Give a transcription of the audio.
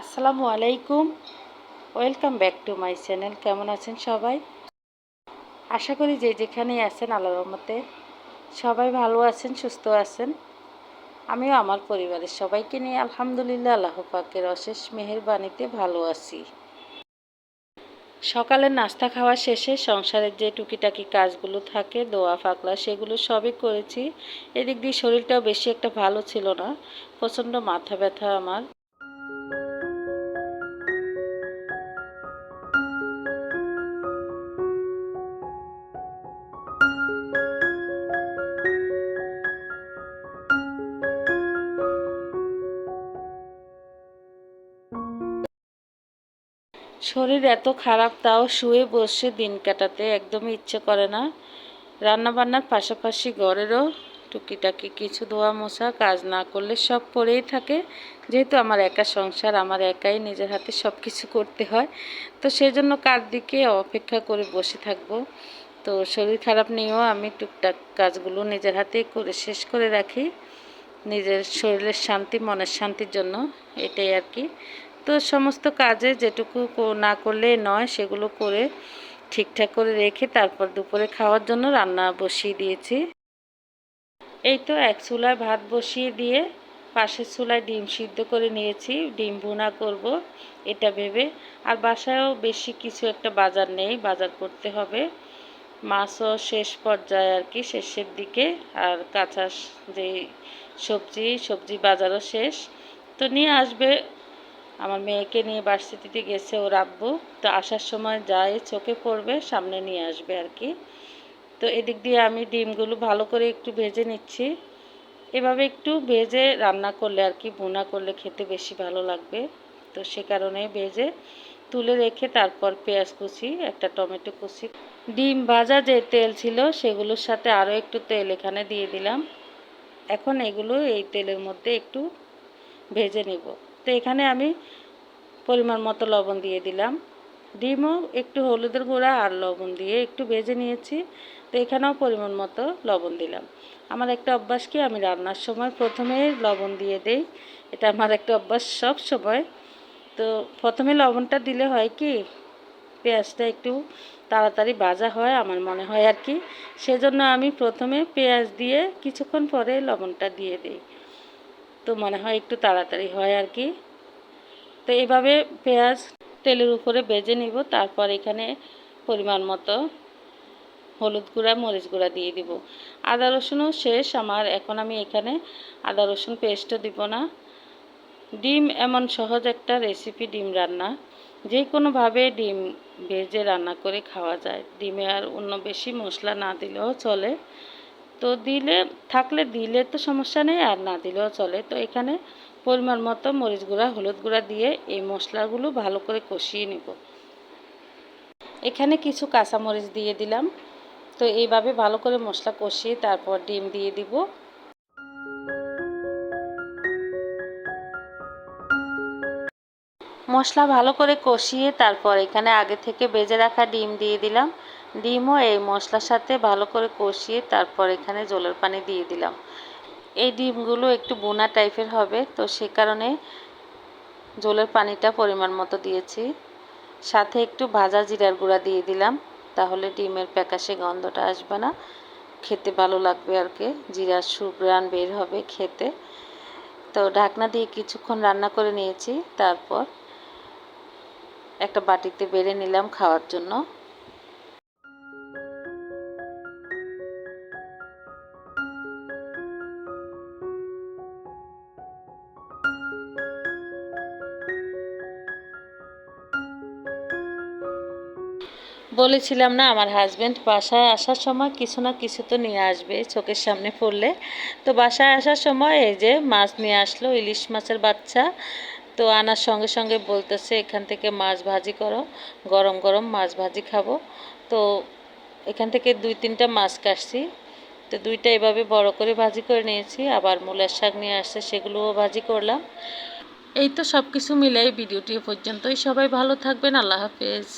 আসসালামু আলাইকুম। Welcome back to my channel কেমন আছেন সবাই? আশা করি যে যেখানেই আছেন, আল্লাহর রহমতে সবাই ভালো আছেন, সুস্থ আছেন। আমিও আমার পরিবারের সবাইকে নিয়ে আলহামদুলিল্লাহ, আল্লাহ পাকের অশেষ মেহেরবানিতে ভালো আছি। সকালের নাস্তা খাওয়া শেষে সংসারের যে টুকিটাকি কাজগুলো থাকে, দোয়া, ফাকলা, সেগুলো সবই করেছি। এদিক দিয়ে শরীরটাও বেশি একটা ভালো ছিল না। প্রচণ্ড মাথা ব্যথা আমার। শরীর এত খারাপ, তাও শুয়ে বসে দিন কাটাতে একদমই ইচ্ছে করে না। রান্নাবান্নার পাশাপাশি ঘরেরও টুকিটাকি কিছু ধোয়া মোছা কাজ না করলে সব পড়েই থাকে। যেহেতু আমার একা সংসার, আমার একাই নিজের হাতে সব কিছু করতে হয়। তো সেই জন্য কার দিকে অপেক্ষা করে বসে থাকব? তো শরীর খারাপ নিয়েও আমি টুকটাক কাজগুলো নিজের হাতে করে শেষ করে রাখি। নিজের শরীরের শান্তি, মনের শান্তির জন্য, এটাই আর কি। তো সমস্ত কাজে যেটুকু না করলে নয়, সেগুলো করে ঠিকঠাক করে রেখে তারপর দুপুরে খাওয়ার জন্য রান্না বসিয়ে দিয়েছি। এই তো এক চুলায় ভাত বসিয়ে দিয়ে পাশের চুলায় ডিম সিদ্ধ করে নিয়েছি। ডিম ভুনা করব, এটা ভেবে। আর বাসায়ও বেশি কিছু একটা বাজার নেই, বাজার করতে হবে। মাছও শেষ পর্যায়ে আর কি, শেষের দিকে। আর কাঁচা যে সবজি সবজি বাজারও শেষ। তো নিয়ে আসবে আমার মেয়েকে নিয়ে ভার্সিটিতে গেছে ওর আব্বু। তো আসার সময় যাই চোখে পড়বে, সামনে নিয়ে আসবে আর কি। তো এদিক দিয়ে আমি ডিমগুলো ভালো করে একটু ভেজে নিচ্ছি। এভাবে একটু ভেজে রান্না করলে আর কি বোনা করলে খেতে বেশি ভালো লাগবে। তো সে কারণে ভেজে তুলে রেখে তারপর পেঁয়াজ কুচি, একটা টমেটো কুচি। ডিম ভাজা যে তেল ছিল সেগুলোর সাথে আরও একটু তেল এখানে দিয়ে দিলাম। এখন এগুলো এই তেলের মধ্যে একটু ভেজে নেব। তো এখানে আমি পরিমাণ মতো লবণ দিয়ে দিলাম। ডিমও একটু হলুদের গুঁড়া আর লবণ দিয়ে একটু ভেজে নিয়েছি। তো এখানেও পরিমাণ মতো লবণ দিলাম। আমার একটা অভ্যাস কি? আমি রান্নার সময় প্রথমে লবণ দিয়ে দেই। এটা আমার একটা অভ্যাস সব সময়। তো প্রথমে লবণটা দিলে হয় কি? পেঁয়াজটা একটু তাড়াতাড়ি ভাজা হয় আমার মনে হয় আর কি। সেজন্য আমি প্রথমে পেঁয়াজ দিয়ে কিছুক্ষণ পরে লবণটা দিয়ে দিই। তো মনে হয় একটু তাড়াতাড়ি হয় আর কি। তো এভাবে পেঁয়াজ তেলের উপরে বেজে নিব, তারপর এখানে পরিমাণ মতো হলুদ গুঁড়া, মরিচ গুঁড়া দিয়ে দিব। আদা রসুনও শেষ আমার, এখন আমি এখানে আদা রসুন পেস্টও দিব না। ডিম এমন সহজ একটা রেসিপি ডিম রান্না। যে কোনোভাবে ডিম ভেজে রান্না করে খাওয়া যায়। ডিমে আর অন্য বেশি মশলা না দিলেও চলে। তো দিলে, থাকলে দিলে তো সমস্যা নেই, আর না দিলেও চলে। তো এখানে পরিমাণ মতো মরিচ গুঁড়া, হলুদ গুঁড়া দিয়ে এই মশলাগুলো ভালো করে কষিয়ে নেব। এখানে কিছু কাঁচামরিচ দিয়ে দিলাম। তো এইভাবে ভালো করে মশলা কষিয়ে তারপর ডিম দিয়ে দিব। মশলা ভালো করে কষিয়ে তারপর এখানে আগে থেকে বেজে রাখা ডিম দিয়ে দিলাম। ডিমও এই মশলার সাথে ভালো করে কষিয়ে তারপর এখানে জলের পানি দিয়ে দিলাম। এই ডিমগুলো একটু বোনা টাইপের হবে, তো সে কারণে জলের পানিটা পরিমাণ মতো দিয়েছি। সাথে একটু ভাজা জিরার গুঁড়া দিয়ে দিলাম, তাহলে ডিমের প্যাকাশে গন্ধটা আসবে না। খেতে ভালো লাগবে আর কি, জিরার সুগ্রান বের হবে খেতে। তো ঢাকনা দিয়ে কিছুক্ষণ রান্না করে নিয়েছি, তারপর একটা বাটিতে বেড়ে নিলাম খাওয়ার জন্য। বলেছিলাম না, আমার হাজব্যান্ড বাসায় আসার সময় কিছু না কিছু তো নিয়ে আসবে চোখের সামনে পড়লে। তো বাসায় আসার সময় এই যে মাছ নিয়ে আসলো, ইলিশ মাছের বাচ্চা। তো আনার সঙ্গে সঙ্গে বলতেছে, এখান থেকে মাছ ভাজি করো, গরম গরম মাছ ভাজি খাব। তো এখান থেকে দুই তিনটা মাছ কাটছি। তো দুইটা এভাবে বড় করে ভাজি করে নিয়েছি, আবার মূলের শাক নিয়ে আসছে, সেগুলোও ভাজি করলাম। এই তো সব কিছু মিলাই ভিডিওটি পর্যন্তই। সবাই ভালো থাকবেন, আল্লাহ হাফেজ।